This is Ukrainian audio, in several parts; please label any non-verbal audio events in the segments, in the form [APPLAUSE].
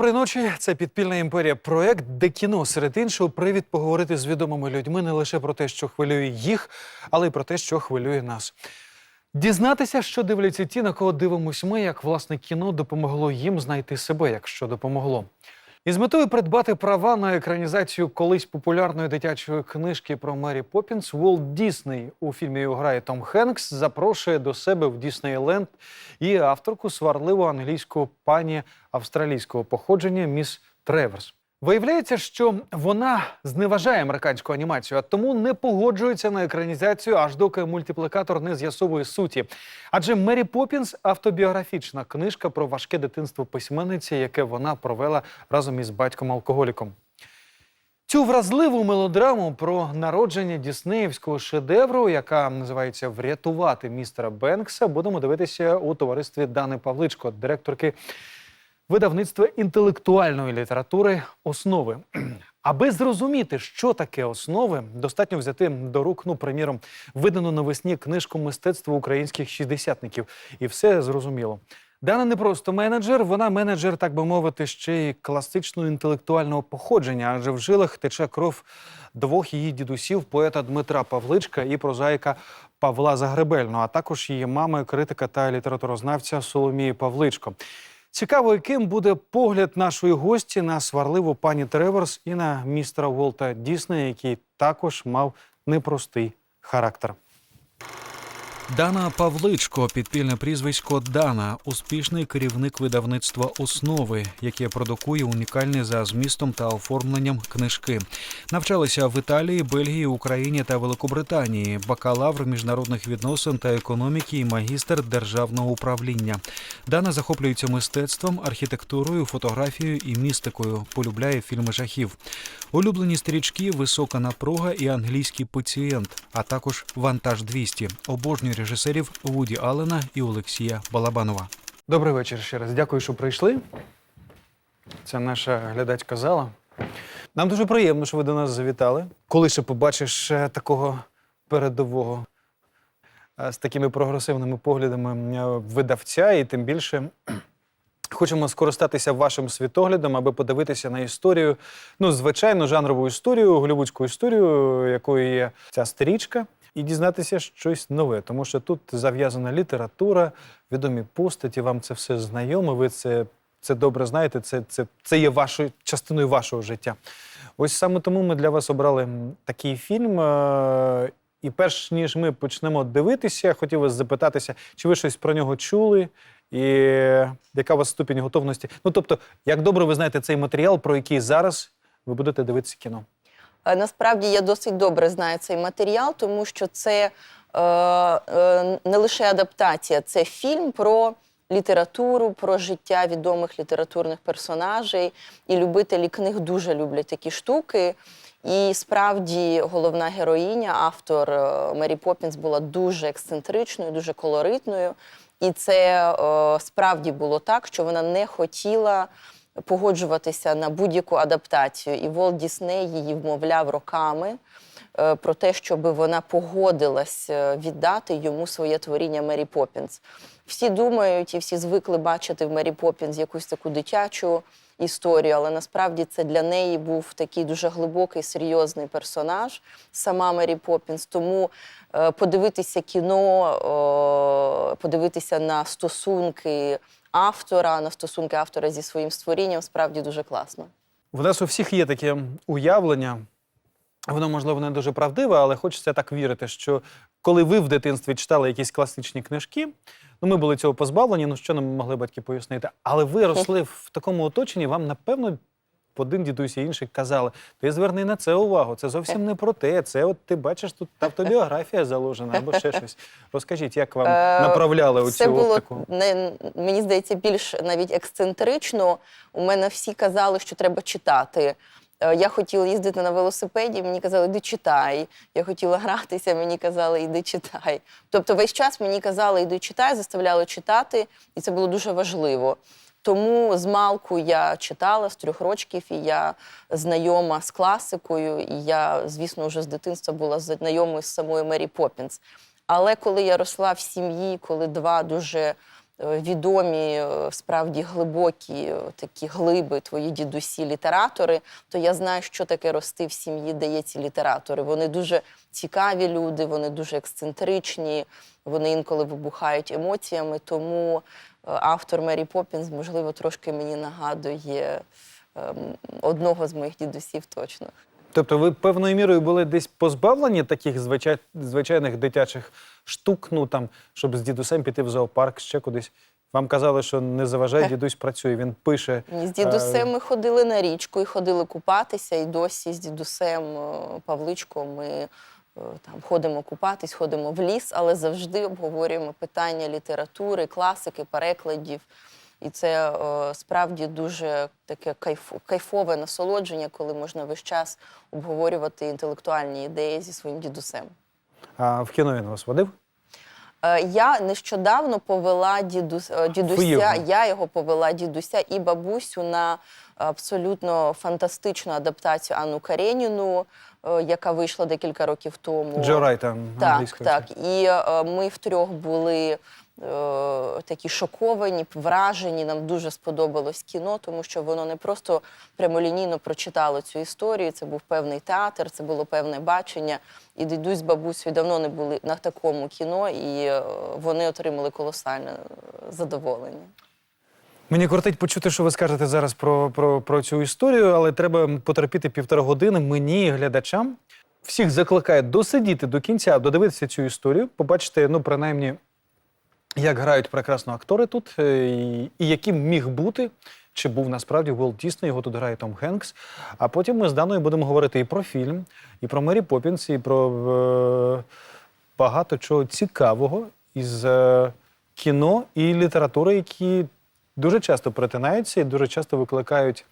Доброї ночі. Це підпільна імперія. Проект, де кіно серед іншого привід поговорити з відомими людьми не лише про те, що хвилює їх, але й про те, що хвилює нас. Дізнатися, що дивляться ті, на кого дивимось ми, як власне кіно допомогло їм знайти себе, якщо допомогло. І з метою придбати права на екранізацію колись популярної дитячої книжки про Мері Поппінс Уолт Дісней у фільмі його грає Том Хенкс запрошує до себе в Діснейленд і авторку сварливу англійську пані австралійського походження міс Треверс. Виявляється, що вона зневажає американську анімацію, а тому не погоджується на екранізацію, аж доки мультиплікатор не з'ясовує суті. Адже Мері Поппінс автобіографічна книжка про важке дитинство письменниці, яке вона провела разом із батьком-алкоголіком. Цю вразливу мелодраму про народження діснеївського шедевру, яка називається Врятувати містера Бенкса, будемо дивитися у товаристві Дани Павличко, директорки видавництва інтелектуальної літератури Основи. [CLEARS THROAT] Аби зрозуміти, що таке основи, достатньо взяти до рук, ну, приміром, видану навесні книжку мистецтва українських шістдесятників, і все зрозуміло. Дана не просто менеджер, вона менеджер, так би мовити, ще й класичного інтелектуального походження, адже в жилах тече кров двох її дідусів, поета Дмитра Павличка і прозаїка Павла Загребельного, а також її мами, критика та літературознавця Соломії Павличко. Цікаво, яким буде погляд нашої гості на сварливу пані Треверс і на містера Волта Діснея, який також мав непростий характер. Дана Павличко, підпільне прізвисько Дана, успішний керівник видавництва основи, яке продукує унікальні за змістом та оформленням книжки. Навчалася в Італії, Бельгії, Україні та Великобританії, бакалавр міжнародних відносин та економіки і магістр державного управління. Дана захоплюється мистецтвом, архітектурою, фотографією і містикою. Полюбляє фільми жахів. Улюблені стрічки, висока напруга і англійський пацієнт, а також вантаж 200 Обожнює режисерів Вуді Аллена і Олексія Балабанова. Добрий вечір ще раз. Дякую, що прийшли. Це наша глядацька зала. Нам дуже приємно, що ви до нас завітали. Коли ще побачиш е, такого передового е, з такими прогресивними поглядами е, видавця, і тим більше [CLEARS THROAT] Хочемо скористатися вашим світоглядом, аби подивитися на історію, ну, звичайно, жанрову історію, голівудську історію, якою є ця стрічка, і дізнатися щось нове. Тому що тут зав'язана література, відомі постаті, вам це все знайомо, ви це, це добре знаєте, це, це, це є вашою частиною вашого життя. Ось саме тому ми для вас обрали такий фільм. е, І перш ніж ми почнемо дивитися, хотів вас запитатися, чи ви щось про нього чули, і яка у вас ступінь готовності? Ну тобто, як добре ви знаєте цей матеріал, про який зараз ви будете дивитися кіно? Е, Насправді я досить добре знаю цей матеріал, тому що це е, е, не лише адаптація, це фільм про літературу, про життя відомих літературних персонажей. І любителі книг дуже люблять такі штуки. І справді головна героїня, автор е, Мері Поппінс, була дуже ексцентричною, дуже колоритною. І це е, справді було так, що вона не хотіла погоджуватися на будь-яку адаптацію. І Волт Дісней її вмовляв роками е, про те, щоб вона погодилась е, віддати йому своє творіння Мері Поппінс. Всі думають і всі звикли бачити в Мері Поппінс якусь таку дитячу історію, але насправді це для неї був такий дуже глибокий, серйозний персонаж, сама Мері Поппінс. Тому е, подивитися кіно, подивитися на стосунки автора, на стосунки автора зі своїм створінням справді дуже класно. В нас у всіх є таке уявлення. Воно, можливо, не дуже правдиве, але хочеться так вірити, що коли ви в дитинстві читали якісь класичні книжки, ну ми були цього позбавлені, ну що нам могли батьки пояснити, але ви [LAUGHS] росли в такому оточенні, вам, напевно, один дідусь і інший казали: ти зверни на це увагу, це зовсім не про те. Це от ти бачиш, тут автобіографія заложена або ще щось. Розкажіть, як вам Е, направляли Це оцю було оптику? не мені здається більш навіть ексцентрично. У мене всі казали, що треба читати. Е, Я хотіла їздити на велосипеді, мені казали, іди читай. Я хотіла гратися, мені казали, іди читай. Тобто весь час мені казали, іди читай, заставляли читати, і це було дуже важливо. Тому з малку я читала з трьох рочків, і я знайома з класикою. І я, звісно, вже з дитинства була знайомою з самою Мері Поппінс. Але коли я росла в сім'ї, коли два дуже е, відомі, е, справді глибокі е, такі глиби, твої дідусі, літератори, то я знаю, що таке рости в сім'ї, де є ці літератори. Вони дуже цікаві люди, вони дуже ексцентричні, вони інколи вибухають емоціями. Тому автор Мері Поппінс, можливо, трошки мені нагадує ем, одного з моїх дідусів точно. Тобто ви певною мірою були десь позбавлені таких звичай... звичайних дитячих штук, ну там, щоб з дідусем піти в зоопарк, ще кудись. Вам казали, що не заважай, дідусь працює, він пише. Ні, з Е, дідусем ми ходили на річку і ходили купатися, і досі з дідусем е, Павличком ми е, там ходимо купатись, ходимо в ліс, але завжди обговорюємо питання літератури, класики, перекладів. І це е, справді дуже таке кайф, кайфове насолодження, коли можна весь час обговорювати інтелектуальні ідеї зі своїм дідусем. А в кіно він вас водив? Е, Я нещодавно повела дідус, е, дідуся, я його повела дідуся і бабусю на абсолютно фантастичну адаптацію Анну Кареніну, е, яка вийшла декілька років тому. Джо Райта Так, так. І е, ми втрьох були е, такі шоковані, вражені. Нам дуже сподобалось кіно, тому що воно не просто прямолінійно прочитало цю історію. Це був певний театр, це було певне бачення. І дідусь з бабусею давно не були на такому кіно, і е, вони отримали колосальне е, задоволення. Мені кортить почути, що ви скажете зараз про, про, про цю історію, але треба потерпіти півтора години мені і глядачам. Всіх закликаю досидіти до кінця, додивитися цю історію, побачити, ну, принаймні, як грають прекрасно актори тут, е, і, і яким міг бути, чи був насправді Уолт Дісней, його тут грає Том Хенкс. А потім ми з Даною будемо говорити і про фільм, і про Мері Поппінс, і про е, багато чого цікавого із е, кіно і літератури, які дуже часто перетинаються і дуже часто викликають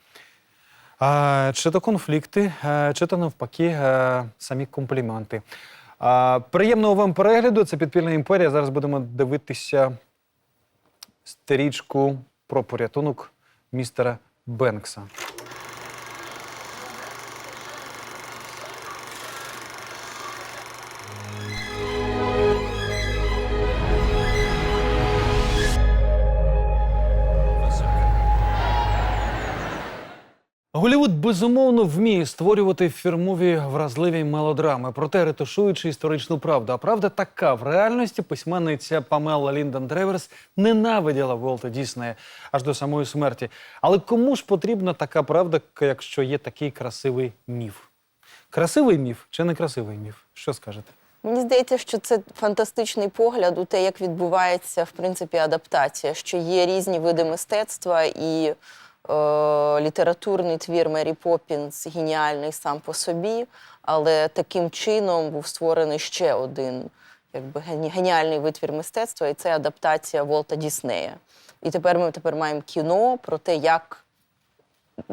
а, чи то конфлікти, а, чи то навпаки а, самі компліменти. А, приємного вам перегляду. Це підпільна імперія. Зараз будемо дивитися стрічку про порятунок містера Бенкса. Голівуд безумовно вміє створювати фірмові вразливі мелодрами, проте ретушуючи історичну правду. А правда така в реальності письменниця Памела Ліндон Древерс ненавиділа Волта Діснея аж до самої смерті. Але кому ж потрібна така правда, якщо є такий красивий міф? Красивий міф чи не красивий міф? Що скажете? Мені здається, що це фантастичний погляд у те, як відбувається в принципі адаптація, що є різні види мистецтва і літературний твір Мері Поппінс геніальний сам по собі, але таким чином був створений ще один якби, геніальний витвір мистецтва, і це адаптація Волта Діснея. І тепер ми тепер маємо кіно про те, як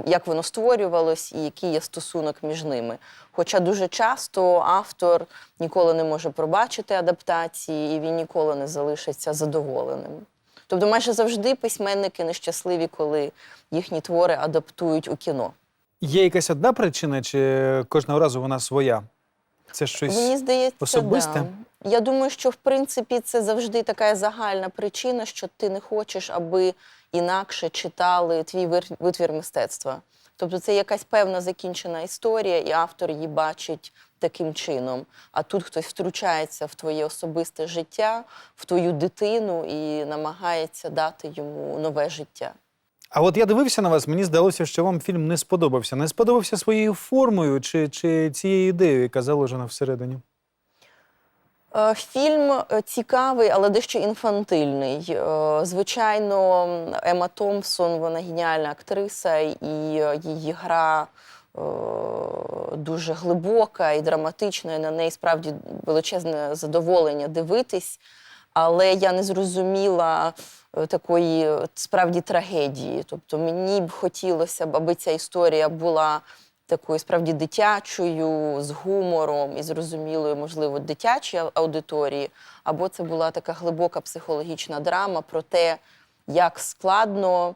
як воно створювалось і який є стосунок між ними. Хоча дуже часто автор ніколи не може пробачити адаптації, і він ніколи не залишиться задоволеним. Тобто, майже завжди письменники нещасливі, коли їхні твори адаптують у кіно. Є якась одна причина, чи кожного разу вона своя? Це щось. Мені здається, особисте? Да. Я думаю, що в принципі це завжди така загальна причина, що ти не хочеш, аби інакше читали твій витвір мистецтва. Тобто це якась певна закінчена історія, і автор її бачить таким чином. А тут хтось втручається в твоє особисте життя, в твою дитину і намагається дати йому нове життя. А от я дивився на вас, мені здалося, що вам фільм не сподобався. Не сподобався своєю формою чи, чи цією ідеєю, яка заложена всередині. Е, Фільм е, цікавий, але дещо інфантильний. Е, Звичайно, Ема Томпсон, вона геніальна актриса, і її гра дуже глибока і драматична, і на неї справді величезне задоволення дивитись. Але я не зрозуміла е, такої е, справді трагедії. Тобто мені б хотілося аби ця історія була такою справді дитячою, з гумором і зрозумілою, можливо, дитячій аудиторії, або це була така глибока психологічна драма про те, як складно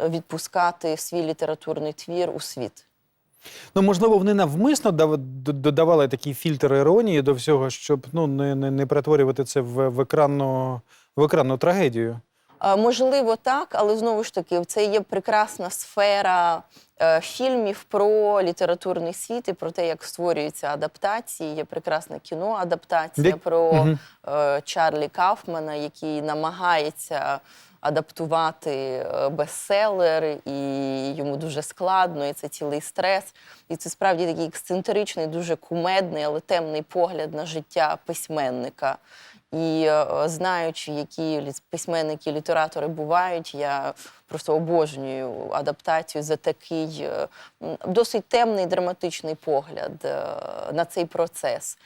е, відпускати свій літературний твір у світ. Ну, можливо, вони навмисно додавали такий фільтр іронії до всього, щоб ну, не, не, не перетворювати це в, в, екранну, в екранну трагедію. Е, Можливо, так, але знову ж таки, це є прекрасна сфера е, фільмів про літературний світ і про те, як створюються адаптації. Є прекрасне кіно адаптація Вік- про Мгм. е, Чарлі Кауфмана, який намагається адаптувати е, бестселер, і йому дуже складно, і це цілий стрес. І це справді такий ексцентричний, дуже кумедний, але темний погляд на життя письменника. І е, знаючи, які письменники, літератори бувають, я просто обожнюю адаптацію за такий е, досить темний драматичний погляд на цей процес.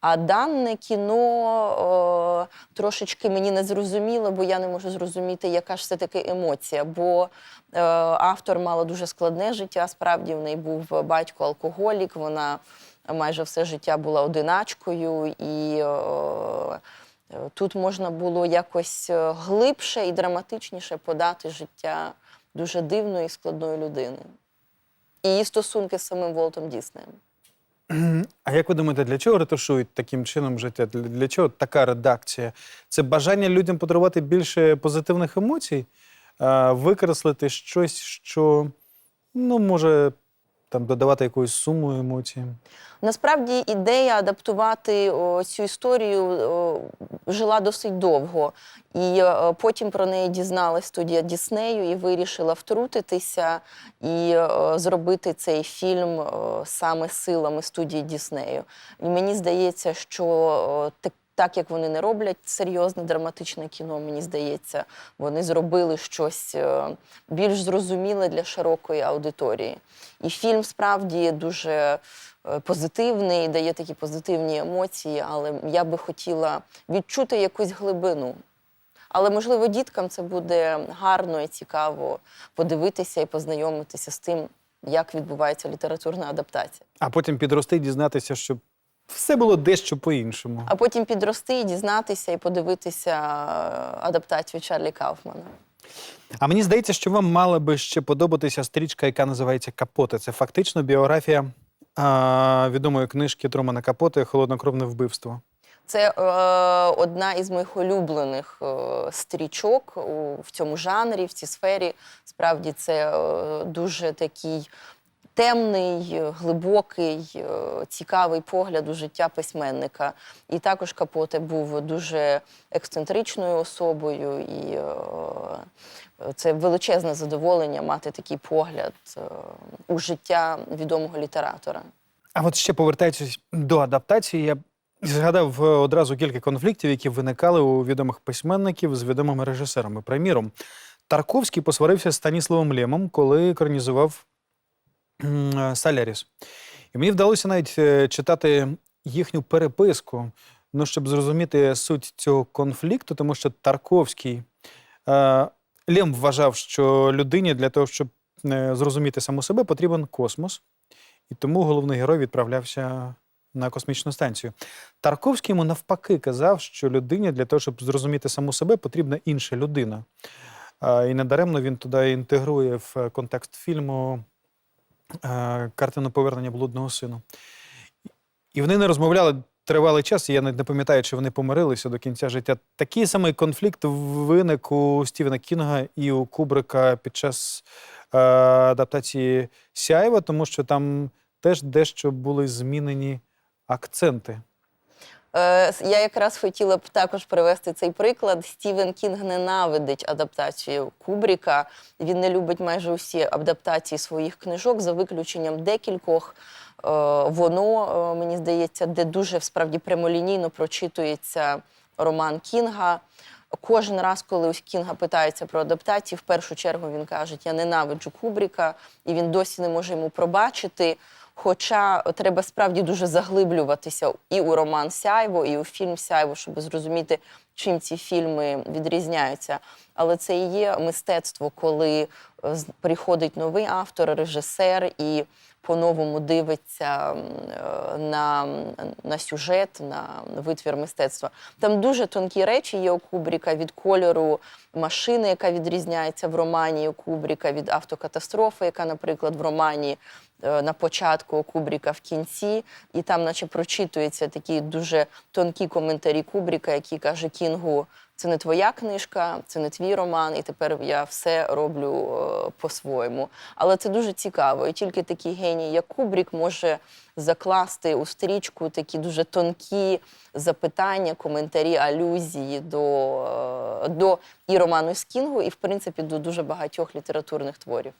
А дане кіно е, трошечки мені не зрозуміло, бо я не можу зрозуміти, яка ж це таки емоція. Бо е, автор мала дуже складне життя. Справді в неї був батько алкоголік. Вона майже все життя була одиначкою, і е, тут можна було якось е, глибше і драматичніше подати життя дуже дивної і складної людини. І її стосунки з самим Волтом Діснеєм. А як ви думаєте, для чого ретушують таким чином життя? Для, чого така редакція? Це бажання людям подарувати більше позитивних емоцій, а, викреслити щось, що ну, може там, додавати якусь суму емоціям. Насправді ідея адаптувати о, цю історію о, жила досить довго, і е, потім про неї дізналась студія Діснею і вирішила втрутитися і е, зробити цей фільм е, саме силами студії Діснею. І мені здається, що е, так. Так як вони не роблять серйозне драматичне кіно, мені здається, вони зробили щось е, більш зрозуміле для широкої аудиторії. І фільм справді дуже е, позитивний, дає такі позитивні емоції, але я би хотіла відчути якусь глибину. Але, можливо, діткам це буде гарно і цікаво подивитися і познайомитися з тим, як відбувається літературна адаптація. А потім підрости дізнатися, що все було дещо по-іншому. А потім підрости і дізнатися і подивитися е, адаптацію Чарлі Кауфмана. А мені здається, що вам мала би ще подобатися стрічка, яка називається Капоте. Це фактично біографія а, відомої книжки Трумана Капоте Холоднокровне вбивство. Це е, одна із моїх улюблених е, стрічок у, в цьому жанрі, в цій сфері. Справді, це е, дуже такий темний, глибокий, е, цікавий погляд у життя письменника. І також Капоте був дуже ексцентричною особою, і е, це величезне задоволення мати такий погляд е, у життя відомого літератора. А от ще повертаючись до адаптації, я згадав одразу кілька конфліктів, які виникали у відомих письменників з відомими режисерами. Приміром, Тарковський посварився з Станіславом Лємом, коли екранізував Саляріс. І мені вдалося навіть е, читати їхню переписку, ну, щоб зрозуміти суть цього конфлікту, тому що Тарковський е, Лєм вважав, що людині для того, щоб е, зрозуміти саму себе, потрібен космос. І тому головний герой відправлявся на космічну станцію. Тарковський йому навпаки казав, що людині для того, щоб зрозуміти саму себе, потрібна інша людина. І недаремно він туди інтегрує в е, контекст фільму е, картину повернення блудного сину. І вони не розмовляли тривалий час, і я не пам'ятаю, чи вони помирилися до кінця життя. Такий самий конфлікт виник у Стівена Кінга і у Кубрика під час е, адаптації Сяєва, тому що там теж дещо були змінені акценти. Е, Я якраз хотіла б також привести цей приклад. Стівен Кінг ненавидить адаптацію Кубріка. Він не любить майже усі адаптації своїх книжок, за виключенням декількох. Е, Воно, е, мені здається, де дуже справді прямолінійно прочитується роман Кінга. Кожен раз, коли у Кінга питається про адаптацію, в першу чергу він каже: Я ненавиджу Кубріка, і він досі не може йому пробачити. Хоча треба справді дуже заглиблюватися і у роман Сяйво, і у фільм Сяйво, щоб зрозуміти, чим ці фільми відрізняються. Але це і є мистецтво, коли е, приходить новий автор, режисер і по-новому дивиться е, на, на сюжет, на витвір мистецтва. Там дуже тонкі речі є у Кубріка від кольору машини, яка відрізняється в романі у Кубріка, від автокатастрофи, яка, наприклад, в романі на початку, Кубріка в кінці, і там, наче, прочитуються такі дуже тонкі коментарі Кубріка, які каже Кінгу: це не твоя книжка, це не твій роман, і тепер я все роблю е, по-своєму. Але це дуже цікаво. І тільки такий геній, як Кубрік, може закласти у стрічку такі дуже тонкі запитання, коментарі, алюзії до, е, до і роману з Кінгу, і в принципі до дуже багатьох літературних творів.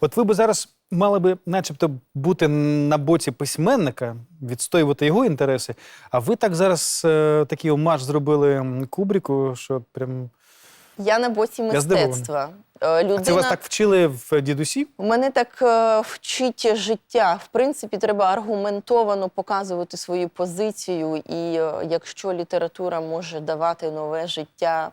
От ви б зараз мали би, начебто, бути на боці письменника, відстоювати його інтереси. А ви так зараз е, такий омаж зробили Кубріку, що прям. Я на боці Я здивований. мистецтва. Е, Людина... А це вас так вчили в дідусі? Мене так е, вчить життя. В принципі, треба аргументовано показувати свою позицію. І е, якщо література може давати нове життя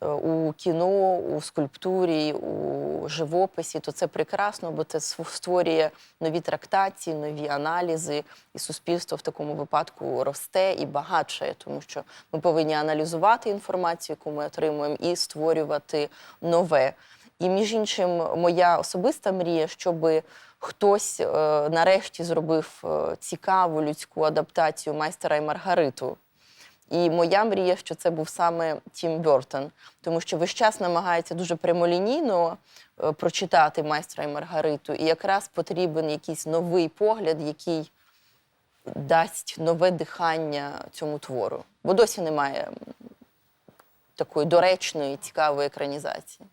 у кіно, у скульптурі, у живописі, то це прекрасно, бо це створює нові трактації, нові аналізи, і суспільство в такому випадку росте і багатшає, тому що ми повинні аналізувати інформацію, яку ми отримуємо, і створювати нове. І між іншим, моя особиста мрія, щоб хтось е, нарешті зробив е, цікаву людську адаптацію майстера і Маргариту. І моя мрія, що це був саме Тім Бертон, тому що весь час намагається дуже прямолінійно е, прочитати майстра і Маргариту, і якраз потрібен якийсь новий погляд, який дасть нове дихання цьому твору. Бо досі немає такої доречної, цікавої екранізації.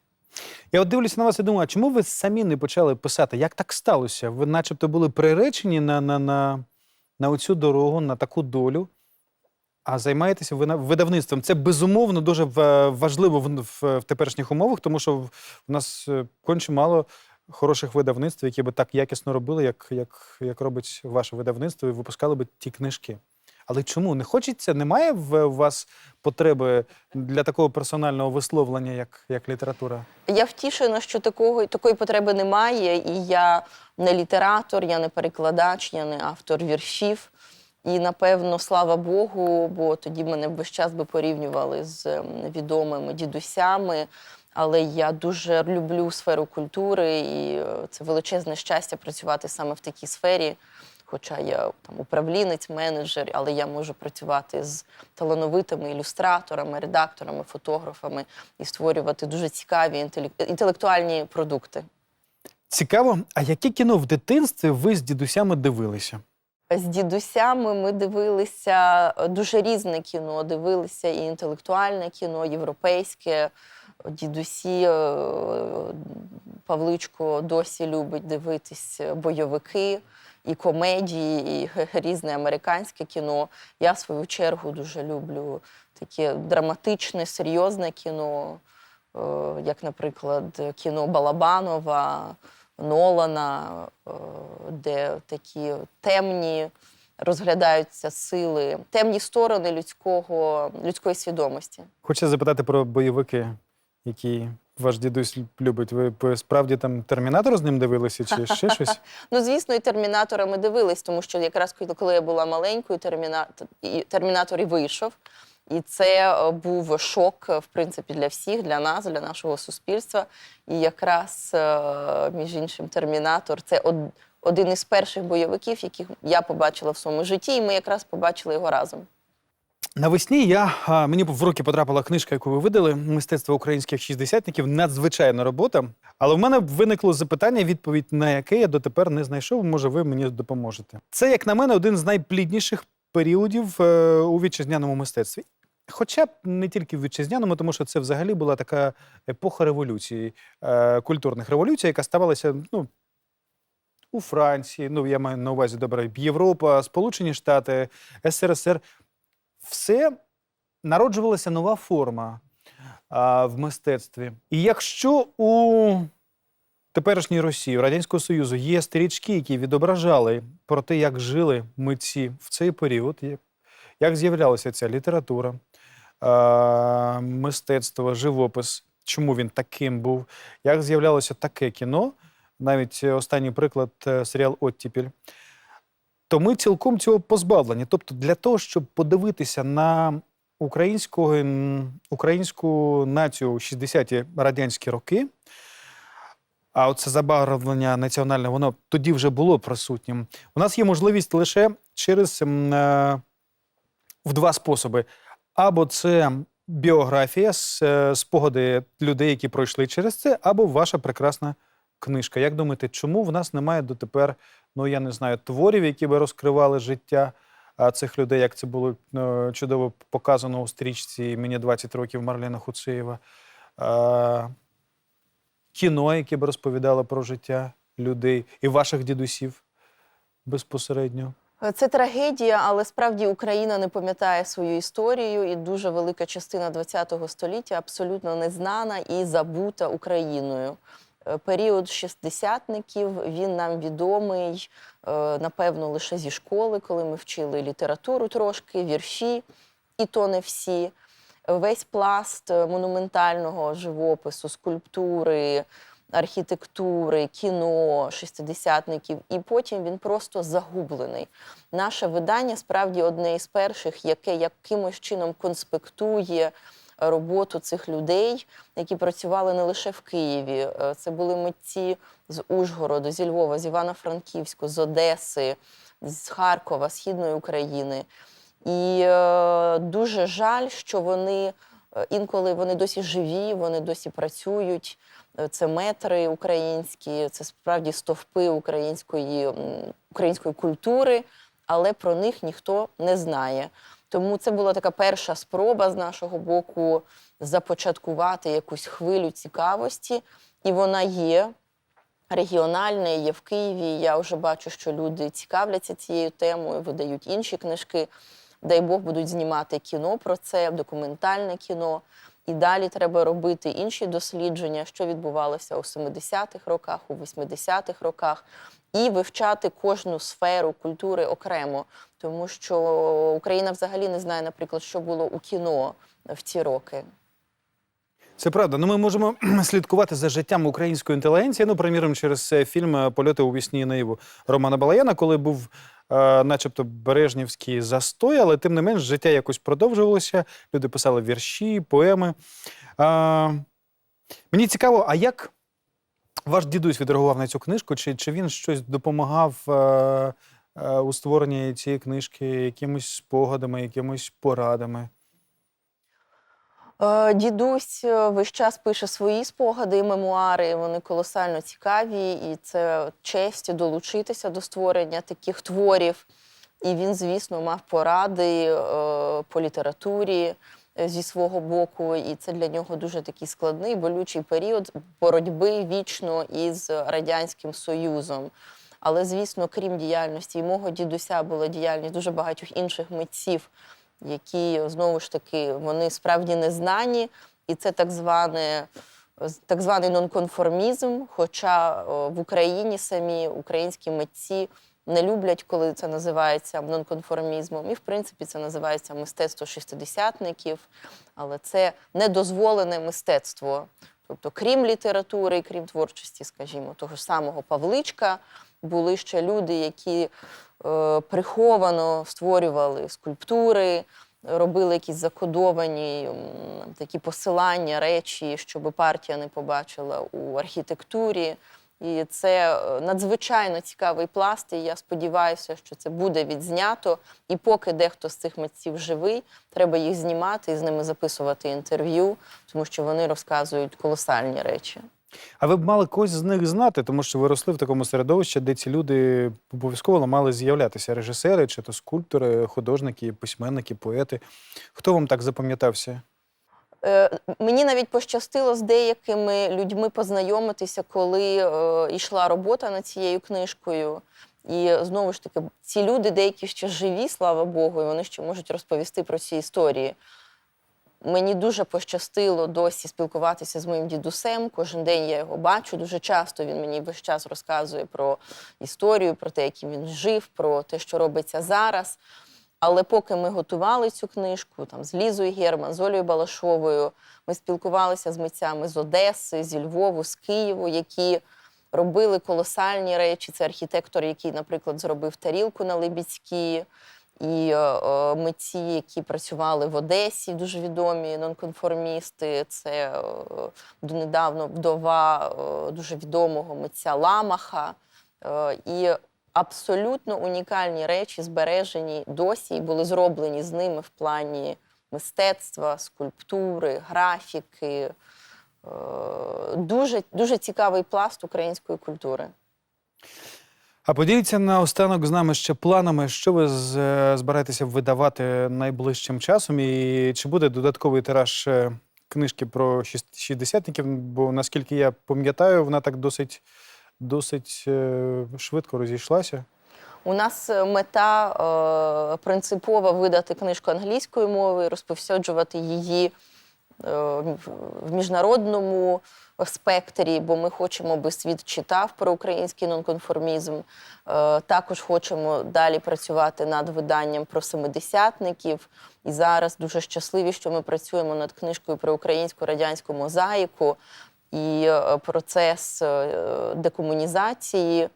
Я от дивлюся на вас і думаю, а чому ви самі не почали писати? Як так сталося? Ви начебто були приречені на, на, на, на оцю дорогу, на таку долю, а займаєтеся вина- видавництвом. Це безумовно дуже важливо в, в, в теперішніх умовах, тому що в, нас е, конче мало хороших видавництв, які би так якісно робили, як, як, як робить ваше видавництво, і випускали би ті книжки. Але чому не хочеться? Немає в вас потреби для такого персонального висловлення, як, як література? Я втішена, що такого, такої потреби немає, і я не літератор, я не перекладач, я не автор віршів. І напевно, слава Богу, бо тоді мене весь час би порівнювали з ем, відомими дідусями. Але я дуже люблю сферу культури, і е, це величезне щастя працювати саме в такій сфері. Хоча я там управлінець, менеджер, але я можу працювати з талановитими ілюстраторами, редакторами, фотографами і створювати дуже цікаві інтелектуальні продукти. Цікаво, а яке кіно в дитинстві ви з дідусями дивилися? З дідусями ми дивилися е, дуже різне кіно. Дивилися і інтелектуальне кіно, європейське. Дідусі е, Павличко досі любить дивитись бойовики і комедії, і [LAUGHS] різне американське кіно. Я, в свою чергу, дуже люблю таке драматичне, серйозне кіно, е, як, наприклад, кіно Балабанова, Нолана, е, де такі темні розглядаються сили, темні сторони людського, людської свідомості. Хочу запитати про бойовики, які ваш дідусь любить. Ви справді там термінатор з ним дивилися чи ще [LAUGHS] щось? Ну, звісно, і термінатора ми дивились, тому що якраз коли- я була маленькою, термінатор і вийшов. І це е, був шок, е, в принципі, для всіх, для нас, для нашого суспільства. І якраз, е, між іншим, термінатор це один із перших бойовиків, яких я побачила в своєму житті, і ми якраз побачили його разом. Навесні я мені в руки потрапила книжка, яку ви видали Мистецтво українських шістдесятників. Надзвичайна робота. Але в мене виникло запитання, відповідь на яке я дотепер не знайшов. Може, ви мені допоможете. Це, як на мене, один з найплідніших періодів у вітчизняному мистецтві. Хоча б не тільки в вітчизняному, тому що це взагалі була така епоха революції, е, культурних революцій, яка ставалася ну, у Франції, ну я маю на увазі добре, Європа, Сполучені Штати, СРСР. Все народжувалася нова форма а, в мистецтві. І якщо у теперішній Росії, у Радянського Союзу є стрічки, які відображали про те, як жили митці в цей період, як, з'являлася ця література, мистецтво, живопис, чому він таким був, як з'являлося таке кіно, навіть е, останній приклад е, серіал Оттіпіль. То ми цілком цього позбавлені. Тобто, для того, щоб подивитися на українського, українську націю у 60-ті радянські роки, а оце забарвлення національне, воно тоді вже було присутнім. У нас є можливість лише через е, в два способи: або це біографія, е, спогади людей, які пройшли через це, або ваша прекрасна книжка. Як думаєте, чому в нас немає дотепер, ну я не знаю, творів, які би розкривали життя цих людей, як це було е, чудово показано у стрічці Мені 20 років Марлена Хуцеєва. Кіно, яке б розповідало про життя людей і ваших дідусів безпосередньо. Це трагедія, але справді Україна не пам'ятає свою історію, і дуже велика частина ХХ століття абсолютно незнана і забута Україною. Е, Період шістдесятників він нам відомий, е, напевно, лише зі школи, коли ми вчили літературу трошки, вірші, і то не всі. Весь пласт е, монументального живопису, скульптури, архітектури, кіно, шестидесятників, і потім він просто загублений. Наше видання справді одне із перших, яке якимось чином конспектує роботу цих людей, які працювали не лише в Києві. Е, Це були митці з Ужгороду, зі Львова, з Івано-Франківську, з Одеси, з Харкова, Східної України. І е, дуже жаль, що вони е, інколи вони досі живі, вони досі працюють. Е, Це метри українські, це справді стовпи української, української культури, але про них ніхто не знає. Тому це була така перша спроба з нашого боку започаткувати якусь хвилю цікавості, і вона є регіональна, є в Києві. Я вже бачу, що люди цікавляться цією темою, видають інші книжки. Дай Бог будуть знімати кіно про це, документальне кіно. І далі треба робити інші дослідження, що відбувалося у 70-х роках, у 80-х роках, і вивчати кожну сферу культури окремо, тому що Україна взагалі не знає, наприклад, що було у кіно в ці роки. Це правда. Ну, ми можемо [CLEARS THROAT] слідкувати за життям української інтелігенції. Ну, приміром, через е, фільм Польоти у вісні і наяву Романа Балаяна, коли був, начебто, Бережнівський застой, але тим не менш життя якось продовжувалося. Люди писали вірші, поеми. Е, мені цікаво, а як ваш дідусь відреагував на цю книжку? Чи, чи він щось допомагав е, е, у створенні цієї книжки якимось спогадами, якимись порадами? Е, Дідусь е, весь час пише свої спогади і мемуари. Вони колосально цікаві, і це честь долучитися до створення таких творів. І він, звісно, мав поради е, по літературі зі свого боку. І це для нього дуже такий складний, болючий період боротьби вічно із Радянським Союзом. Але, звісно, крім діяльності і мого дідуся була діяльність дуже багатьох інших митців, які знову ж таки вони справді незнані, і це так зване. Так званий нонконформізм, хоча в Україні самі українські митці не люблять, коли це називається нонконформізмом. І, в принципі, це називається мистецтво шестидесятників, але це недозволене мистецтво. Тобто, крім літератури і крім творчості, скажімо, того ж самого Павличка, були ще люди, які е, приховано створювали скульптури, робили якісь закодовані такі посилання, речі, щоб партія не побачила у архітектурі. І це е, надзвичайно цікавий пласт. І я сподіваюся, що це буде відзнято. І поки дехто з цих митців живий, треба їх знімати і з ними записувати інтерв'ю, тому що вони розказують колосальні речі. А ви б мали когось з них знати, тому що ви росли в такому середовищі, де ці люди обов'язково мали з'являтися режисери, чи то скульптори, художники, письменники, поети. Хто вам так запам'ятався? Е, Мені навіть пощастило з деякими людьми познайомитися, коли е, йшла робота над цією книжкою. І знову ж таки, ці люди, деякі ще живі, слава Богу, і вони ще можуть розповісти про ці історії. Мені дуже пощастило досі спілкуватися з моїм дідусем. Кожен день я його бачу. Дуже часто він мені весь час розказує про історію, про те, яким він жив, про те, що робиться зараз. Але поки ми готували цю книжку там з Лізою Герман, з Олею Балашовою, ми спілкувалися з митцями з Одеси, зі Львову, з Києву, які робили колосальні речі. Це архітектор, який, наприклад, зробив тарілку на Либідській. І е, е, митці, які працювали в Одесі, дуже відомі нонконформісти. Це е, донедавно вдова дуже відомого митця Ламаха. І абсолютно унікальні речі збережені досі і були зроблені з ними в плані мистецтва, скульптури, графіки. Дуже, дуже цікавий пласт української культури. А поділіться наостанок з нами ще планами, що ви е, збираєтеся видавати найближчим часом, і чи буде додатковий тираж е, книжки про шістдесятників? Бо наскільки я пам'ятаю, вона так досить, досить е, швидко розійшлася. У нас мета е, принципова видати книжку англійською мовою, розповсюджувати її в- в міжнародному спектрі, бо ми хочемо, аби світ читав про український нонконформізм. Е, також хочемо далі працювати над виданням про семидесятників. І зараз дуже щасливі, що ми працюємо над книжкою про українську радянську мозаїку і е, процес е, декомунізації.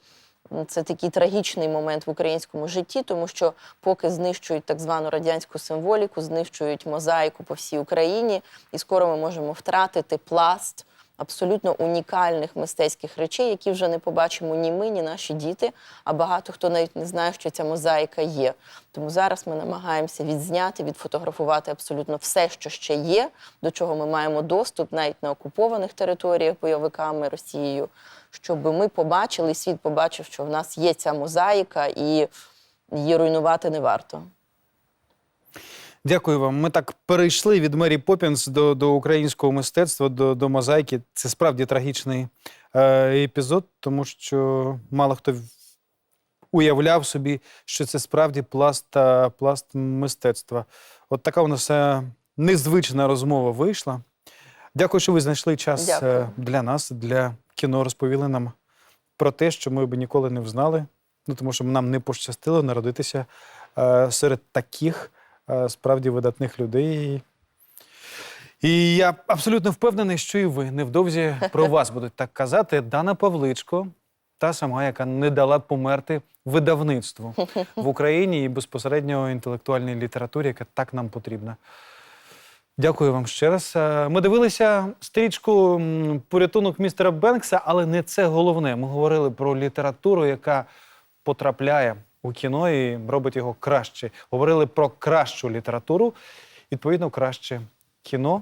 Це такий трагічний момент в українському житті, тому що поки знищують так звану радянську символіку, знищують мозаїку по всій Україні, і скоро ми можемо втратити пласт абсолютно унікальних мистецьких речей, які вже не побачимо ні ми, ні наші діти. А багато хто навіть не знає, що ця мозаїка є. Тому зараз ми намагаємося відзняти, відфотографувати абсолютно все, що ще є, до чого ми маємо доступ навіть на окупованих територіях бойовиками Росією, щоб ми побачили, світ побачив, що в нас є ця мозаїка, і її руйнувати не варто. Дякую вам. Ми так перейшли від Мері Поппінс до, до українського мистецтва, до, до мозаїки. Це справді трагічний е, епізод, тому що мало хто уявляв собі, що це справді пласт, та, пласт мистецтва. От така у нас е, незвична розмова вийшла. Дякую, що ви знайшли час Дякую. е, для нас, для кіно. Розповіли нам про те, що ми б ніколи не взнали. Ну, тому що нам не пощастило народитися е, серед таких е, справді видатних людей. І я абсолютно впевнений, що і ви невдовзі про вас будуть так казати. Дана Павличко, та сама, яка не дала померти видавництву в Україні і безпосередньо інтелектуальній літературі, яка так нам потрібна. Дякую вам ще раз. Е, Ми дивилися стрічку порятунок містера Бенкса, але не це головне. Ми говорили про літературу, яка потрапляє у кіно і робить його краще. Говорили про кращу літературу, відповідно, краще кіно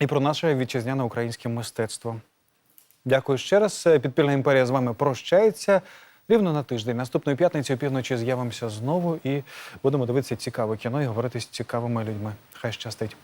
і про наше вітчизняне українське мистецтво. Дякую ще раз. Підпільна імперія з вами прощається. Рівно на тиждень. Наступної п'ятниці опівночі з'явимося знову і будемо дивитися цікаве кіно і говорити з цікавими людьми. Хай щастить.